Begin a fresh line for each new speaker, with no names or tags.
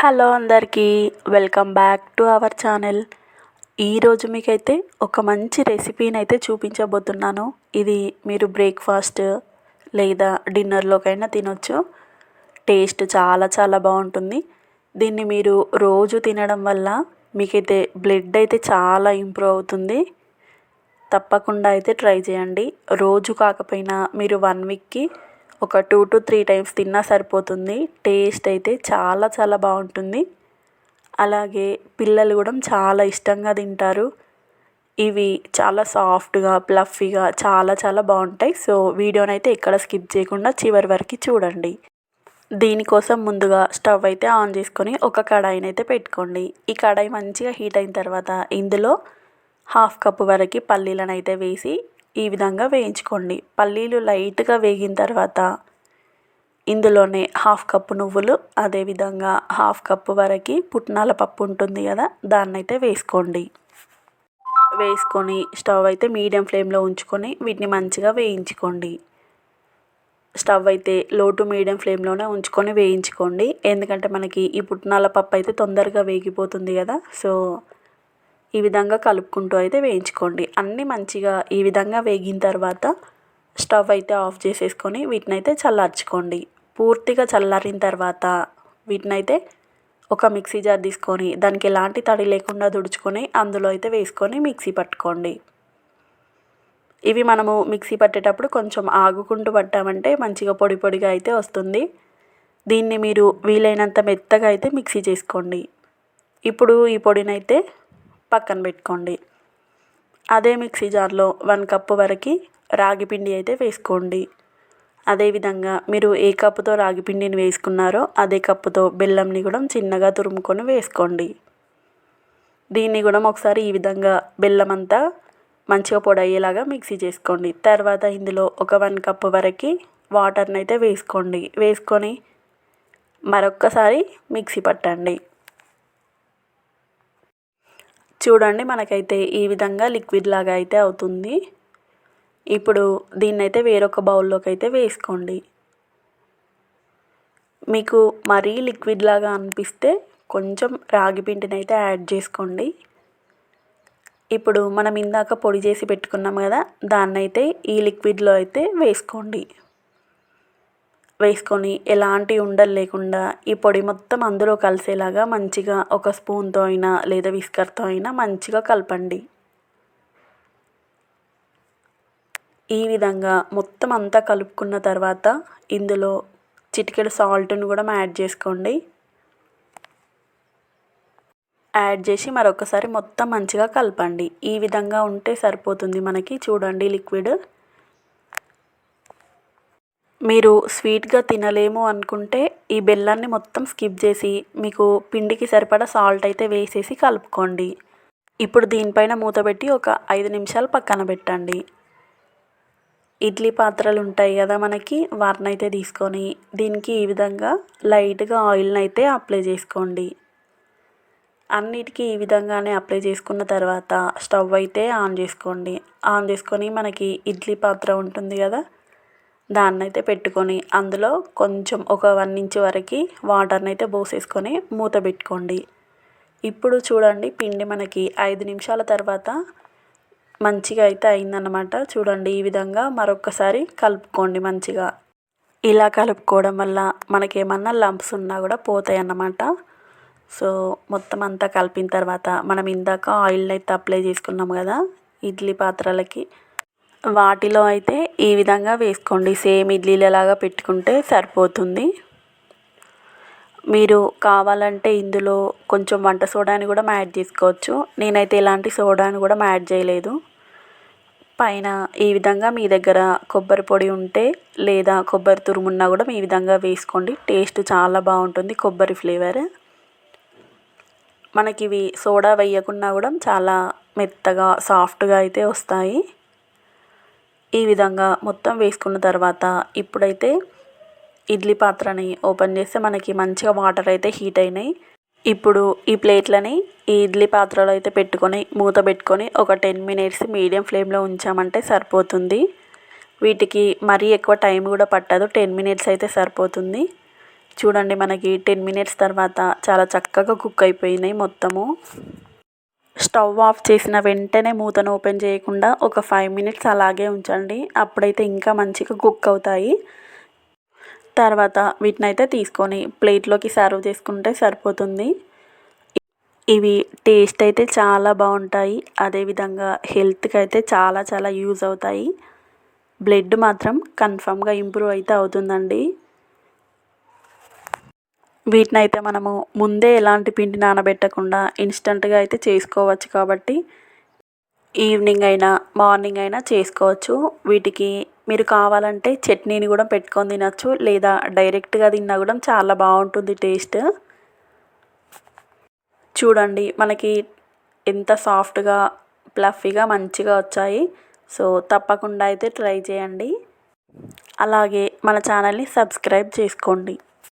Hello అందరికీ welcome back to our channel. ఈరోజు మీకైతే ఒక మంచి రెసిపీని అయితే చూపించబోతున్నాను. ఇది మీరు బ్రేక్ఫాస్ట్ లేదా డిన్నర్లోకైనా తినొచ్చు. టేస్ట్ చాలా చాలా బాగుంటుంది. దీన్ని మీరు రోజు తినడం వల్ల మీకైతే బ్లడ్ అయితే చాలా ఇంప్రూవ్ అవుతుంది. తప్పకుండా అయితే ట్రై చేయండి. రోజు కాకపోయినా మీరు వన్ వీక్కి ఒక టూ టు త్రీ టైమ్స్ తిన్నా సరిపోతుంది. టేస్ట్ అయితే చాలా చాలా బాగుంటుంది. అలాగే పిల్లలు కూడా చాలా ఇష్టంగా తింటారు. ఇవి చాలా సాఫ్ట్గా ప్లఫీగా చాలా చాలా బాగుంటాయి. సో వీడియోనైతే ఎక్కడ స్కిప్ చేయకుండా చివరి వరకు చూడండి. దీనికోసం ముందుగా స్టవ్ అయితే ఆన్ చేసుకొని ఒక కడాయినైతే పెట్టుకోండి. ఈ కడాయి మంచిగా హీట్ అయిన తర్వాత ఇందులో హాఫ్ కప్ వరకు పల్లీలను అయితే వేసి ఈ విధంగా వేయించుకోండి. పల్లీలు లైట్గా వేగిన తర్వాత ఇందులోనే హాఫ్ కప్పు నువ్వులు అదేవిధంగా హాఫ్ కప్పు వరకు పుట్నాల పప్పు ఉంటుంది కదా దాన్ని అయితే వేసుకోండి. వేసుకొని స్టవ్ అయితే మీడియం ఫ్లేమ్లో ఉంచుకొని వీటిని మంచిగా వేయించుకోండి. స్టవ్ అయితే లో టు మీడియం ఫ్లేమ్లోనే ఉంచుకొని వేయించుకోండి. ఎందుకంటే మనకి ఈ పుట్నాల పప్పు అయితే తొందరగా వేగిపోతుంది కదా సో ఈ విధంగా కలుపుకుంటూ అయితే వేయించుకోండి. అన్నీ మంచిగా ఈ విధంగా వేగిన తర్వాత స్టవ్ అయితే ఆఫ్ చేసేసుకొని వీటిని అయితే చల్లార్చుకోండి. పూర్తిగా చల్లారిన తర్వాత వీటిని అయితే ఒక మిక్సీ జార్ తీసుకొని దానికి ఎలాంటి తడి లేకుండా తుడుచుకొని అందులో అయితే వేసుకొని మిక్సీ పట్టుకోండి. ఇవి మనము మిక్సీ పట్టేటప్పుడు కొంచెం ఆగుకుంటూ పట్టామంటే మంచిగా పొడి పొడిగా అయితే వస్తుంది. దీన్ని మీరు వీలైనంత మెత్తగా అయితే మిక్సీ చేసుకోండి. ఇప్పుడు ఈ పొడినైతే పక్కన పెట్టుకోండి. అదే మిక్సీ జార్లో వన్ కప్పు వరకు రాగి పిండి అయితే వేసుకోండి. అదేవిధంగా మీరు ఏ కప్పుతో రాగి పిండిని వేసుకున్నారో అదే కప్పుతో బెల్లంని కూడా చిన్నగా తురుముకొని వేసుకోండి. దీన్ని కూడా ఒకసారి ఈ విధంగా బెల్లం అంతా మంచిగా పొడి అయ్యేలాగా మిక్సీ చేసుకోండి. తర్వాత ఇందులో ఒక వన్ కప్పు వరకు వాటర్ని అయితే వేసుకోండి. వేసుకొని మరొక్కసారి మిక్సీ పట్టండి. చూడండి మనకైతే ఈ విధంగా లిక్విడ్ లాగా అయితే అవుతుంది. ఇప్పుడు దీన్నైతే వేరొక బౌల్లోకి అయితే వేసుకోండి. మీకు మరీ లిక్విడ్ లాగా అనిపిస్తే కొంచెం రాగి పిండిని అయితే యాడ్ చేసుకోండి. ఇప్పుడు మనం ఇందాక పొడి చేసి పెట్టుకున్నాం కదా దాన్నైతే ఈ లిక్విడ్లో అయితే వేసుకోండి. వేసుకొని ఎలాంటి ఉండలు లేకుండా ఈ పొడి మొత్తం అందులో కలిసేలాగా మంచిగా ఒక స్పూన్తో అయినా లేదా విస్కర్తో అయినా మంచిగా కలపండి. ఈ విధంగా మొత్తం అంతా కలుపుకున్న తర్వాత ఇందులో చిటికెడు సాల్ట్ను కూడా యాడ్ చేసుకోండి. యాడ్ చేసి మరొకసారి మొత్తం మంచిగా కలపండి. ఈ విధంగా ఉంటే సరిపోతుంది మనకి. చూడండి లిక్విడ్. మీరు స్వీట్గా తినలేము అనుకుంటే ఈ బెల్లాన్ని మొత్తం స్కిప్ చేసి మీకు పిండికి సరిపడా సాల్ట్ అయితే వేసేసి కలుపుకోండి. ఇప్పుడు దీనిపైన మూత పెట్టి ఒక ఐదు నిమిషాలు పక్కన పెట్టండి. ఇడ్లీ పాత్రలు ఉంటాయి కదా మనకి వాటిని అయితే తీసుకొని దీనికి ఈ విధంగా లైట్గా ఆయిల్ని అయితే అప్లై చేసుకోండి. అన్నిటికీ ఈ విధంగానే అప్లై చేసుకున్న తర్వాత స్టవ్ అయితే ఆన్ చేసుకోండి. ఆన్ చేసుకొని మనకి ఇడ్లీ పాత్ర ఉంటుంది కదా దాన్ని అయితే పెట్టుకొని అందులో కొంచెం ఒక వన్ ఇంచ్ వరకు వాటర్ని అయితే పోసేసుకొని మూత పెట్టుకోండి. ఇప్పుడు చూడండి పిండి మనకి ఐదు నిమిషాల తర్వాత మంచిగా అయితే అయిందన్నమాట. చూడండి ఈ విధంగా మరొకసారి కలుపుకోండి మంచిగా. ఇలా కలుపుకోవడం వల్ల మనకేమన్నా లంప్స్ ఉన్నా కూడా పోతాయి అన్నమాట సో మొత్తం అంతా కలిపిన తర్వాత మనం ఇందాక ఆయిల్ని అయితే అప్లై చేసుకున్నాం కదా ఇడ్లీ పాత్రలకి వాటిలో అయితే ఈ విధంగా వేసుకోండి. సేమ్ ఇడ్లీలలాగా పెట్టుకుంటే సరిపోతుంది. మీరు కావాలంటే ఇందులో కొంచెం వంట సోడాని కూడా యాడ్ చేసుకోవచ్చు. నేనైతే ఎలాంటి సోడాని కూడా యాడ్ చేయలేదు. పైన ఈ విధంగా మీ దగ్గర కొబ్బరి పొడి ఉంటే లేదా కొబ్బరి తురుమున్నా కూడా ఈ విధంగా వేసుకోండి. టేస్ట్ చాలా బాగుంటుంది కొబ్బరి ఫ్లేవర్. మనకి ఇవి సోడా వేయకున్నా కూడా చాలా మెత్తగా సాఫ్ట్గా అయితే వస్తాయి. ఈ విధంగా మొత్తం వేసుకున్న తర్వాత ఇప్పుడైతే ఇడ్లీ పాత్రని ఓపెన్ చేస్తే మనకి మంచిగా వాటర్ అయితే హీట్ అయినాయి. ఇప్పుడు ఈ ప్లేట్లని ఈ ఇడ్లీ పాత్రలో అయితే పెట్టుకొని మూత పెట్టుకొని ఒక టెన్ మినిట్స్ మీడియం ఫ్లేమ్లో ఉంచామంటే సరిపోతుంది. వీటికి మరీ ఎక్కువ టైం కూడా పట్టదు టెన్ మినిట్స్ అయితే సరిపోతుంది. చూడండి మనకి టెన్ మినిట్స్ తర్వాత చాలా చక్కగా కుక్ అయిపోయినాయి మొత్తము. స్టవ్ ఆఫ్ చేసిన వెంటనే మూతను ఓపెన్ చేయకుండా ఒక ఫైవ్ మినిట్స్ అలాగే ఉంచండి. అప్పుడైతే ఇంకా మంచిగా కుక్ అవుతాయి. తర్వాత వీటిని అయితే తీసుకొని ప్లేట్లోకి సర్వ్ చేసుకుంటే సరిపోతుంది. ఇవి టేస్ట్ అయితే చాలా బాగుంటాయి. అదేవిధంగా హెల్త్కి అయితే చాలా చాలా యూజ్ అవుతాయి. బ్లడ్ మాత్రం కన్ఫామ్గా ఇంప్రూవ్ అయితే అవుతుందండి. వీటిని అయితే మనము ముందే ఎలాంటి పిండి నానబెట్టకుండా ఇన్స్టంట్గా అయితే చేసుకోవచ్చు కాబట్టి ఈవినింగ్ అయినా మార్నింగ్ అయినా చేసుకోవచ్చు. వీటికి మీరు కావాలంటే చట్నీని కూడా పెట్టుకొని తినచ్చు లేదా డైరెక్ట్గా తిన్నా కూడా చాలా బాగుంటుంది టేస్ట్. చూడండి మనకి ఎంత సాఫ్ట్గా ప్లఫీగా మంచిగా వచ్చాయి. సో తప్పకుండా అయితే ట్రై చేయండి. అలాగే మన ఛానల్ని సబ్స్క్రైబ్ చేసుకోండి.